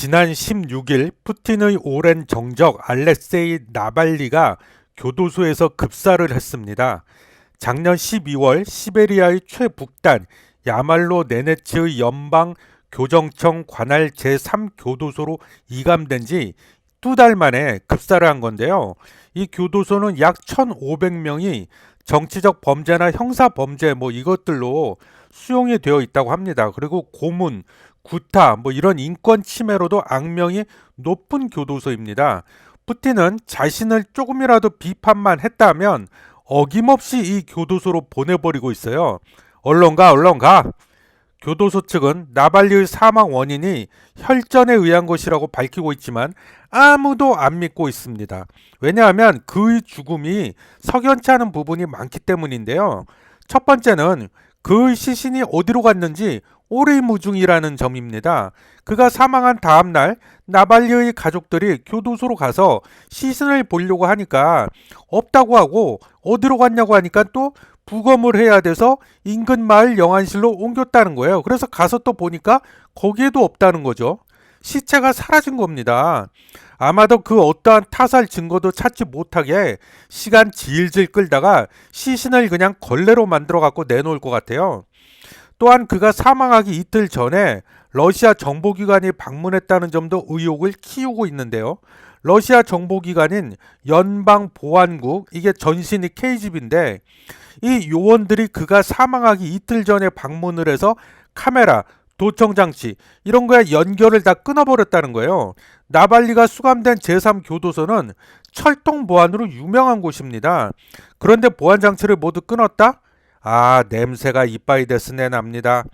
지난 16일 푸틴의 오랜 정적 알렉세이 나발리가 교도소에서 급사를 했습니다. 작년 12월 시베리아의 최북단 야말로 네네츠의 연방 교정청 관할 제3교도소로 이감된 지 두 달 만에 급사를 한 건데요. 이 교도소는 약 1,500명이 정치적 범죄나 형사 범죄 뭐 이것들로 수용이 되어 있다고 합니다. 그리고 고문, 구타, 뭐 이런 인권 침해로도 악명이 높은 교도소입니다. 푸틴은 자신을 조금이라도 비판만 했다면 어김없이 이 교도소로 보내버리고 있어요. 얼른 가, 얼른 가. 교도소 측은 나발리의 사망 원인이 혈전에 의한 것이라고 밝히고 있지만 아무도 안 믿고 있습니다. 왜냐하면 그의 죽음이 석연치 않은 부분이 많기 때문인데요. 첫 번째는 그의 시신이 어디로 갔는지 오리무중이라는 점입니다. 그가 사망한 다음 날 나발리의 가족들이 교도소로 가서 시신을 보려고 하니까 없다고 하고 어디로 갔냐고 하니까 또 부검을 해야 돼서 인근 마을 영안실로 옮겼다는 거예요. 그래서 가서 또 보니까 거기에도 없다는 거죠. 시체가 사라진 겁니다. 아마도 그 어떠한 타살 증거도 찾지 못하게 시간 질질 끌다가 시신을 그냥 걸레로 만들어 갖고 내놓을 것 같아요. 또한 그가 사망하기 이틀 전에 러시아 정보기관이 방문했다는 점도 의혹을 키우고 있는데요. 러시아 정보기관인 연방보안국, 이게 전신이 KGB인데, 이 요원들이 그가 사망하기 이틀 전에 방문을 해서 카메라, 도청장치, 이런 거에 연결을 다 끊어버렸다는 거예요. 나발리가 수감된 제3교도소는 철통 보안으로 유명한 곳입니다. 그런데 보안장치를 모두 끊었다? 아, 냄새가 이빠이 데스네 납니다.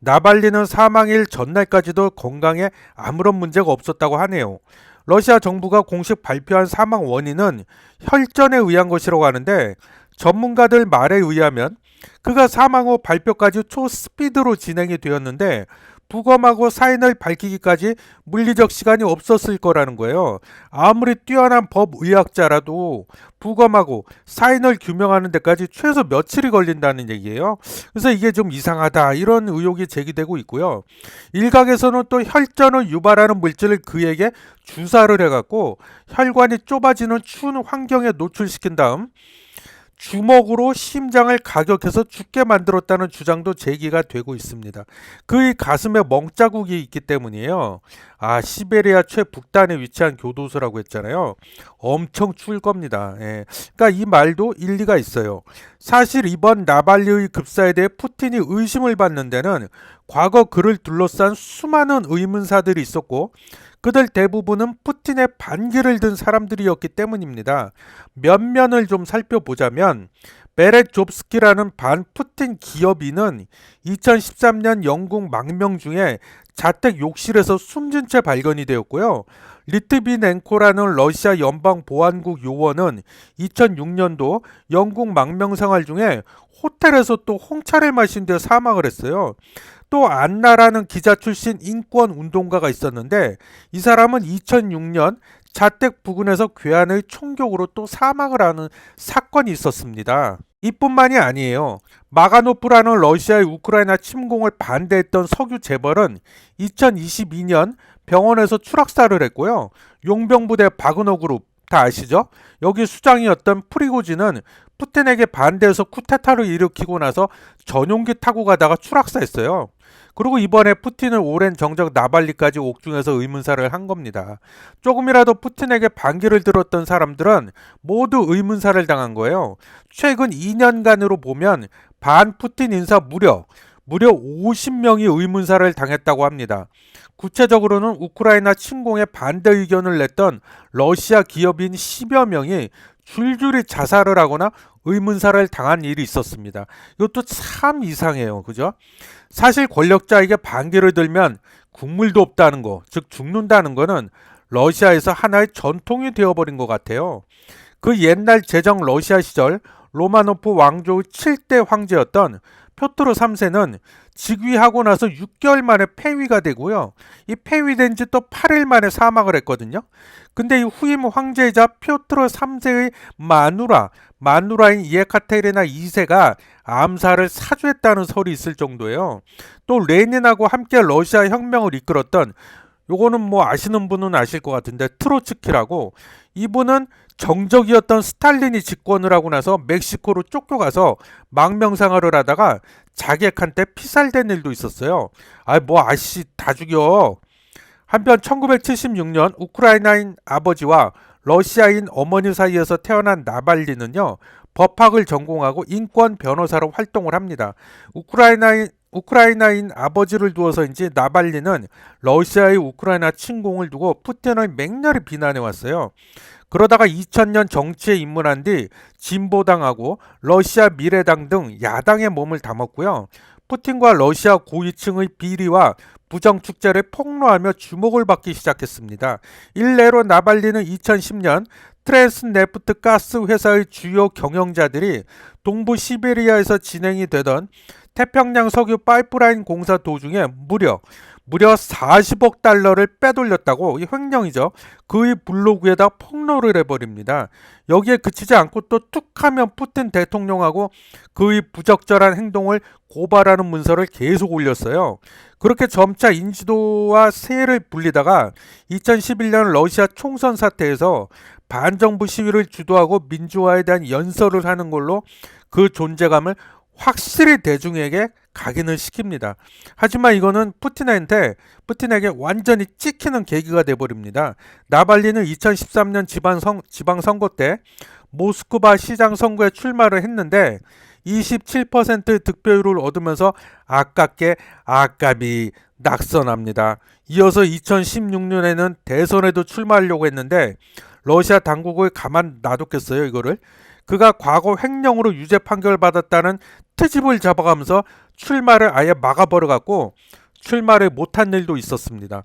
나발리는 사망일 전날까지도 건강에 아무런 문제가 없었다고 하네요. 러시아 정부가 공식 발표한 사망 원인은 혈전에 의한 것이라고 하는데 전문가들 말에 의하면 그가 사망 후 발표까지 초스피드로 진행이 되었는데 부검하고 사인을 밝히기까지 물리적 시간이 없었을 거라는 거예요. 아무리 뛰어난 법의학자라도 부검하고 사인을 규명하는 데까지 최소 며칠이 걸린다는 얘기예요. 그래서 이게 좀 이상하다 이런 의혹이 제기되고 있고요. 일각에서는 또 혈전을 유발하는 물질을 그에게 주사를 해갖고 혈관이 좁아지는 추운 환경에 노출시킨 다음 주먹으로 심장을 가격해서 죽게 만들었다는 주장도 제기가 되고 있습니다. 그의 가슴에 멍자국이 있기 때문이에요. 아, 시베리아 최북단에 위치한 교도소라고 했잖아요. 엄청 추울 겁니다. 예. 그러니까 이 말도 일리가 있어요. 사실 이번 나발리의 급사에 대해 푸틴이 의심을 받는 데는 과거 그를 둘러싼 수많은 의문사들이 있었고 그들 대부분은 푸틴의 반기를 든 사람들이었기 때문입니다. 면면을 좀 살펴보자면 베렛 좁스키라는 반 푸틴 기업인은 2013년 영국 망명 중에 자택 욕실에서 숨진 채 발견이 되었고요. 리트비넨코라는 러시아 연방보안국 요원은 2006년도 영국 망명 생활 중에 호텔에서 또 홍차를 마신 뒤 사망을 했어요. 또 안나라는 기자 출신 인권 운동가가 있었는데 이 사람은 2006년 자택 부근에서 괴한의 총격으로 또 사망을 하는 사건이 있었습니다. 이뿐만이 아니에요. 마가노프라는 러시아의 우크라이나 침공을 반대했던 석유 재벌은 2022년 병원에서 추락사를 했고요. 용병부대 바그너 그룹 다 아시죠? 여기 수장이었던 프리고지는 푸틴에게 반대해서 쿠데타를 일으키고 나서 전용기 타고 가다가 추락사했어요. 그리고 이번에 푸틴을 오랜 정적 나발리까지 옥중에서 의문사를 한 겁니다. 조금이라도 푸틴에게 반기를 들었던 사람들은 모두 의문사를 당한 거예요. 최근 2년간으로 보면 반 푸틴 인사 무려 무려 50명이 의문사를 당했다고 합니다. 구체적으로는 우크라이나 침공에 반대 의견을 냈던 러시아 기업인 10여 명이 줄줄이 자살을 하거나 의문사를 당한 일이 있었습니다. 이것도 참 이상해요. 그죠? 사실 권력자에게 반기를 들면 국물도 없다는 거, 즉 죽는다는 거는 러시아에서 하나의 전통이 되어버린 것 같아요. 그 옛날 제정 러시아 시절 로마노프 왕조의 7대 황제였던 표트로 3세는 즉위하고 나서 6개월 만에 폐위가 되고요. 이 폐위된 지 또 8일 만에 사망을 했거든요. 근데 이 후임 황제이자 표트로 3세의 마누라, 마누라인 이에카테리나 2세가 암살을 사주했다는 설이 있을 정도예요. 또 레닌하고 함께 러시아 혁명을 이끌었던 요거는 뭐 아시는 분은 아실 것 같은데 트로츠키라고 이분은 정적이었던 스탈린이 집권을 하고 나서 멕시코로 쫓겨가서 망명생활을 하다가 자객한테 피살된 일도 있었어요. 아 뭐 아씨 다 죽여. 한편 1976년 우크라이나인 아버지와 러시아인 어머니 사이에서 태어난 나발리는요. 법학을 전공하고 인권 변호사로 활동을 합니다. 우크라이나인 우크라이나인 아버지를 두어서인지 나발리는 러시아의 우크라이나 침공을 두고 푸틴을 맹렬히 비난해 왔어요. 그러다가 2000년 정치에 입문한 뒤 진보당하고 러시아 미래당 등 야당의 몸을 담았고요. 푸틴과 러시아 고위층의 비리와 부정 축제를 폭로하며 주목을 받기 시작했습니다. 일례로 나발리는 2010년 트랜스네프트 가스 회사의 주요 경영자들이 동부 시베리아에서 진행이 되던 태평양 석유 파이프라인 공사 도중에 무려 무려 40억 달러를 빼돌렸다고 이 횡령이죠. 그의 블로그에다 폭로를 해버립니다. 여기에 그치지 않고 또 툭하면 푸틴 대통령하고 그의 부적절한 행동을 고발하는 문서를 계속 올렸어요. 그렇게 점차 인지도와 세를 불리다가 2011년 러시아 총선 사태에서 반정부 시위를 주도하고 민주화에 대한 연설을 하는 걸로 그 존재감을 확실히 대중에게 각인을 시킵니다. 하지만 이거는 푸틴한테 푸틴에게 완전히 찍히는 계기가 돼 버립니다. 나발리는 2013년 지방 선, 지방 선거 때 모스크바 시장 선거에 출마를 했는데 27%의 득표율을 얻으면서 아깝게 아깝이 낙선합니다. 이어서 2016년에는 대선에도 출마하려고 했는데 러시아 당국을 가만 놔뒀겠어요 이거를 그가 과거 횡령으로 유죄 판결 받았다는 트집을 잡아가면서 출마를 아예 막아버려갖고 출마를 못한 일도 있었습니다.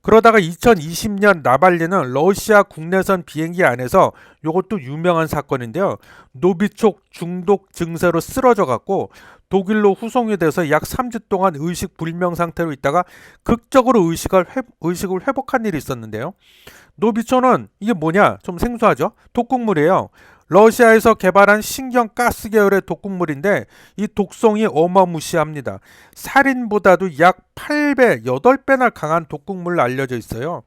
그러다가 2020년 나발리는 러시아 국내선 비행기 안에서 이것도 유명한 사건인데요. 노비촉 중독 증세로 쓰러져 갖고 독일로 후송이 돼서 약 3주 동안 의식 불명 상태로 있다가 극적으로 의식을, 회, 의식을 회복한 일이 있었는데요. 노비초는 이게 뭐냐? 좀 생소하죠? 독극물이에요. 러시아에서 개발한 신경 가스 계열의 독극물인데 이 독성이 어마무시합니다. 살인보다도 약 8배, 8배나 강한 독극물로 알려져 있어요.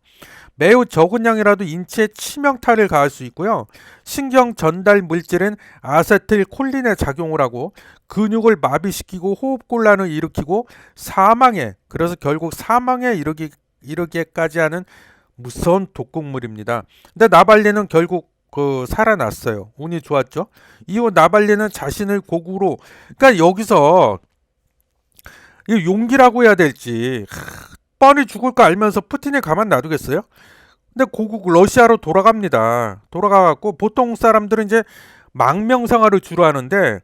매우 적은 양이라도 인체에 치명타를 가할 수 있고요. 신경 전달 물질은 아세틸콜린의 작용을 하고 근육을 마비시키고 호흡곤란을 일으키고 사망에 그래서 결국 사망에 이르기 이르기까지 하는 무서운 독극물입니다. 근데 나발리는 결국 그 살아났어요. 운이 좋았죠. 이후 나발리는 자신을 고국으로 그러니까 여기서 이 용기라고 해야 될지 뻔히 죽을 거 알면서 푸틴이 가만 놔두겠어요? 근데 고국 러시아로 돌아갑니다. 돌아가갖고 보통 사람들은 이제 망명생활을 주로 하는데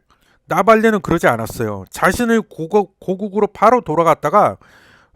나발리는 그러지 않았어요. 자신을 고국, 고국으로 바로 돌아갔다가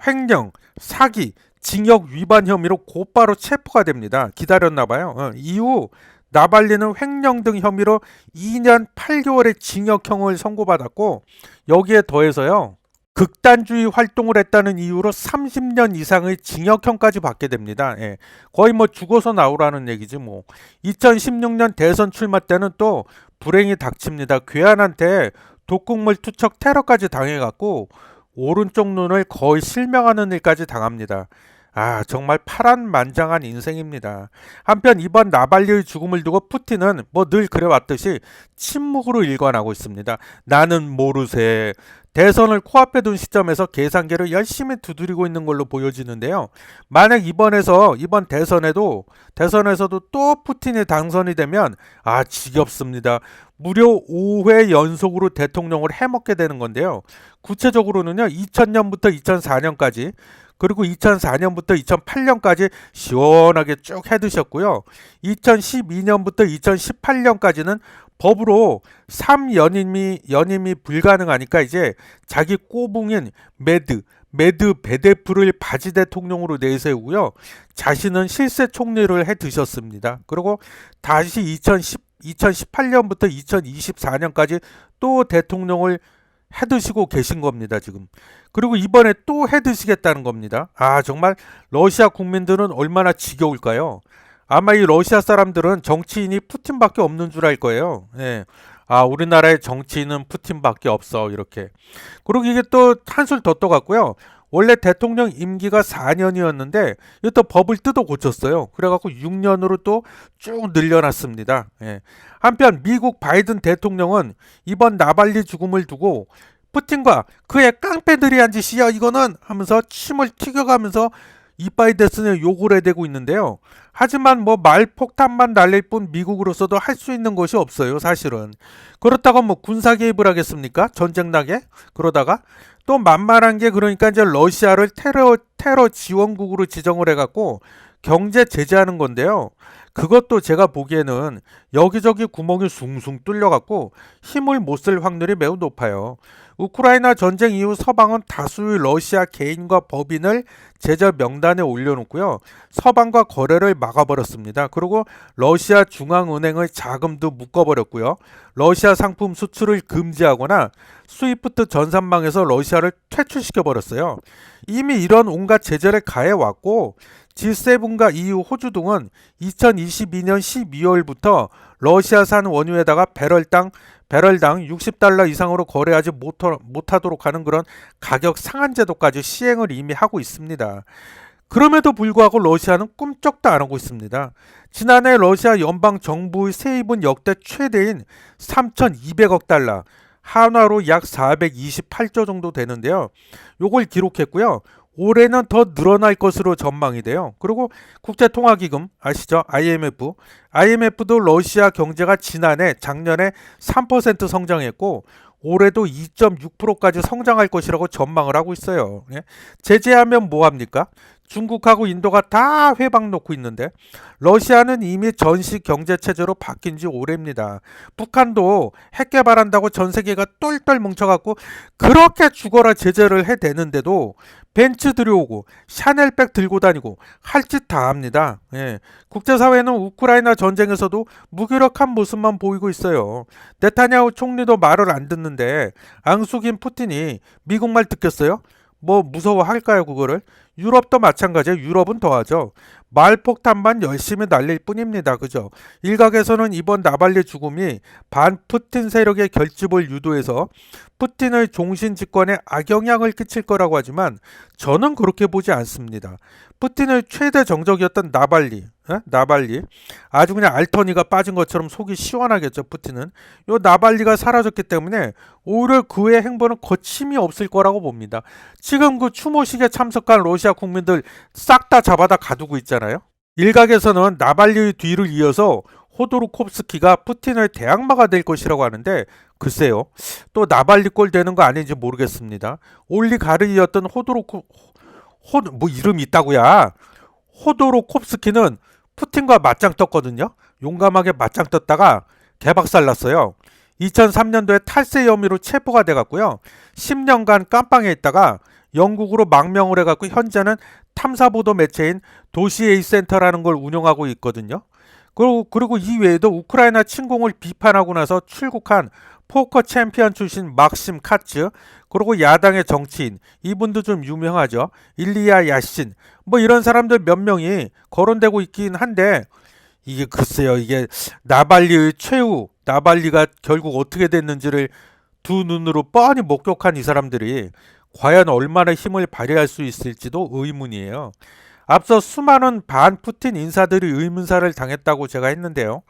횡령, 사기, 징역 위반 혐의로 곧바로 체포가 됩니다. 기다렸나 봐요. 어, 이후 나발리는 횡령 등 혐의로 2년 8개월의 징역형을 선고받았고 여기에 더해서요. 극단주의 활동을 했다는 이유로 30년 이상의 징역형까지 받게 됩니다. 예, 거의 뭐 죽어서 나오라는 얘기지 뭐. 2016년 대선 출마 때는 또 불행이 닥칩니다. 괴한한테 독극물 투척 테러까지 당해갖고 오른쪽 눈을 거의 실명하는 일까지 당합니다. 아, 정말 파란만장한 인생입니다. 한편 이번 나발리의 죽음을 두고 푸틴은 뭐 늘 그래왔듯이 침묵으로 일관하고 있습니다. 나는 모르세. 대선을 코앞에 둔 시점에서 계산기를 열심히 두드리고 있는 걸로 보여지는데요. 만약 이번에서 이번 대선에도 대선에서도 또 푸틴이 당선이 되면 아 지겹습니다. 무려 5회 연속으로 대통령을 해먹게 되는 건데요. 구체적으로는요. 2000년부터 2004년까지 그리고 2004년부터 2008년까지 시원하게 쭉 해두셨고요. 2012년부터 2018년까지는 법으로 3연임이 연임이 불가능하니까 이제 자기 꼬붕인 매드 매드 베데프를 바지 대통령으로 내세우고요. 자신은 실세 총리를 해 드셨습니다. 그리고 다시 2010 2018년부터 2024년까지 또 대통령을 해 드시고 계신 겁니다, 지금. 그리고 이번에 또 해 드시겠다는 겁니다. 아, 정말 러시아 국민들은 얼마나 지겨울까요? 아마 이 러시아 사람들은 정치인이 푸틴밖에 없는 줄 알 거예요. 예. 아, 우리나라의 정치인은 푸틴밖에 없어. 이렇게. 그리고 이게 또 한술 더 떠갔고요. 원래 대통령 임기가 4년이었는데 이또 법을 뜯어 고쳤어요. 그래갖고 6년으로 또 쭉 늘려놨습니다. 예. 한편 미국 바이든 대통령은 이번 나발리 죽음을 두고 푸틴과 그의 깡패들이 한 짓이야 이거는 하면서 침을 튀겨가면서 이바이데스는 욕을 해대고 있는데요. 하지만 뭐 말폭탄만 날릴 뿐 미국으로서도 할 수 있는 것이 없어요 사실은. 그렇다고 뭐 군사 개입을 하겠습니까? 전쟁 나게? 그러다가 또 만만한 게 그러니까 이제 러시아를 테러 테러 지원국으로 지정을 해 갖고 경제 제재하는 건데요. 그것도 제가 보기에는 여기저기 구멍이 숭숭 뚫려 갖고 힘을 못 쓸 확률이 매우 높아요. 우크라이나 전쟁 이후 서방은 다수의 러시아 개인과 법인을 제재 명단에 올려놓고요. 서방과 거래를 막아버렸습니다. 그리고 러시아 중앙은행의 자금도 묶어버렸고요. 러시아 상품 수출을 금지하거나 스위프트 전산망에서 러시아를 퇴출시켜버렸어요. 이미 이런 온갖 제재를 가해왔고 G7과 EU, 호주 등은 2022년 12월부터 러시아산 원유에다가 배럴당 배럴당 60달러 이상으로 거래하지 못하, 못하도록 하는 그런 가격 상한 제도까지 시행을 이미 하고 있습니다. 그럼에도 불구하고 러시아는 꿈쩍도 안 하고 있습니다. 지난해 러시아 연방 정부의 세입은 역대 최대인 3,200억 달러, 한화로 약 428조 정도 되는데요. 요걸 기록했고요. 올해는 더 늘어날 것으로 전망이 돼요. 그리고 국제통화기금 아시죠? IMF. IMF도 러시아 경제가 지난해 작년에 3% 성장했고 올해도 2.6%까지 성장할 것이라고 전망을 하고 있어요. 예? 제재하면 뭐 합니까? 중국하고 인도가 다 회방 놓고 있는데 러시아는 이미 전시 경제 체제로 바뀐 지 오래입니다. 북한도 핵 개발한다고 전 세계가 똘똘 뭉쳐갖고 그렇게 죽어라 제재를 해대는데도 벤츠 들여오고 샤넬백 들고 다니고 할 짓 다 합니다. 예. 국제사회는 우크라이나 전쟁에서도 무기력한 모습만 보이고 있어요. 네타냐후 총리도 말을 안 듣는데 앙숙인 푸틴이 미국 말 듣겠어요? 뭐 무서워할까요 그거를? 유럽도 마찬가지예요. 유럽은 더하죠. 말폭탄만 열심히 날릴 뿐입니다. 그죠? 일각에서는 이번 나발리 죽음이 반 푸틴 세력의 결집을 유도해서 푸틴의 종신 집권에 악영향을 끼칠 거라고 하지만 저는 그렇게 보지 않습니다. 푸틴의 최대 정적이었던 나발리, 에? 나발리 아주 그냥 알터니가 빠진 것처럼 속이 시원하겠죠. 푸틴은 요 나발리가 사라졌기 때문에 오히려 그의 행보는 거침이 없을 거라고 봅니다. 지금 그 추모식에 참석한 러시아 국민들 싹 다 잡아다 가두고 있잖아요. 일각에서는 나발리의 뒤를 이어서 호도르콥스키가 푸틴의 대항마가 될 것이라고 하는데 글쎄요. 또 나발리 꼴 되는 거 아닌지 모르겠습니다. 올리가르이었던 호도르코 호뭐 이름이 있다고야. 호도로콥스키는 푸틴과 맞짱 떴거든요. 용감하게 맞짱 떴다가 개박살 났어요. 2003년도에 탈세 혐의로 체포가 돼갔고요. 10년간 깜빵에 있다가 영국으로 망명을 해갖고 현재는 탐사보도 매체인 도시에이 센터라는 걸 운영하고 있거든요. 그리고, 그리고 이 외에도 우크라이나 침공을 비판하고 나서 출국한 포커 챔피언 출신 막심 카츠 그리고 야당의 정치인 이분도 좀 유명하죠. 일리아 야신 뭐 이런 사람들 몇 명이 거론되고 있긴 한데 이게 글쎄요 이게 나발리의 최후 나발리가 결국 어떻게 됐는지를 두 눈으로 뻔히 목격한 이 사람들이 과연 얼마나 힘을 발휘할 수 있을지도 의문이에요. 앞서 수많은 반 푸틴 인사들이 의문사를 당했다고 제가 했는데요.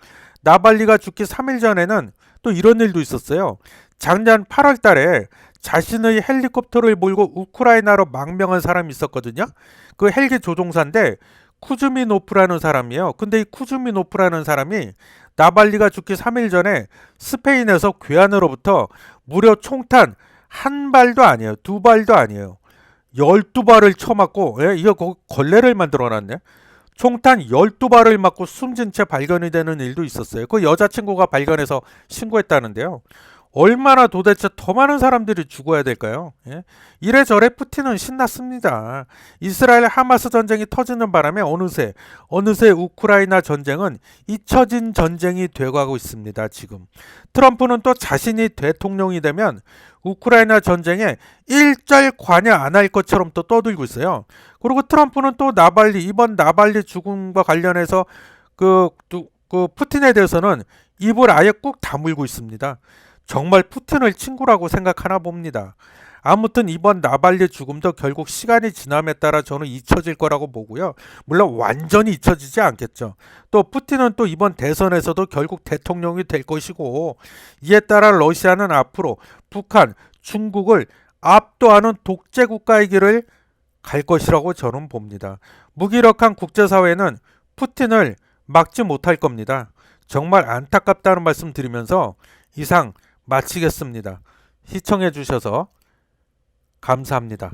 나발리가 죽기 3일 전에는 또 이런 일도 있었어요. 작년 8월 달에 자신의 헬리콥터를 몰고 우크라이나로 망명한 사람이 있었거든요. 그 헬기 조종사인데 쿠즈미노프라는 사람이에요. 근데 이 쿠즈미노프라는 사람이 나발리가 죽기 3일 전에 스페인에서 괴한으로부터 무려 총탄 한 발도 아니에요. 두 발도 아니에요. 12발을 쳐맞고, 예, 이거 거- 걸레를 만들어 놨네. 총탄 12발을 맞고 숨진 채 발견이 되는 일도 있었어요. 그 여자친구가 발견해서 신고했다는데요. 얼마나 도대체 더 많은 사람들이 죽어야 될까요? 예? 이래저래 푸틴은 신났습니다. 이스라엘 하마스 전쟁이 터지는 바람에 어느새 어느새 우크라이나 전쟁은 잊혀진 전쟁이 되어가고 있습니다. 지금 트럼프는 또 자신이 대통령이 되면 우크라이나 전쟁에 일절 관여 안 할 것처럼 또 떠들고 있어요. 그리고 트럼프는 또 나발리 이번 나발리 죽음과 관련해서 그, 또- 그 푸틴에 대해서는 입을 아예 꾹 다물고 있습니다. 정말 푸틴을 친구라고 생각하나 봅니다. 아무튼 이번 나발리 죽음도 결국 시간이 지남에 따라 저는 잊혀질 거라고 보고요. 물론 완전히 잊혀지지 않겠죠. 또 푸틴은 또 이번 대선에서도 결국 대통령이 될 것이고 이에 따라 러시아는 앞으로 북한, 중국을 압도하는 독재 국가의 길을 갈 것이라고 저는 봅니다. 무기력한 국제사회는 푸틴을 막지 못할 겁니다. 정말 안타깝다는 말씀 드리면서 이상 마치겠습니다. 시청해 주셔서 감사합니다.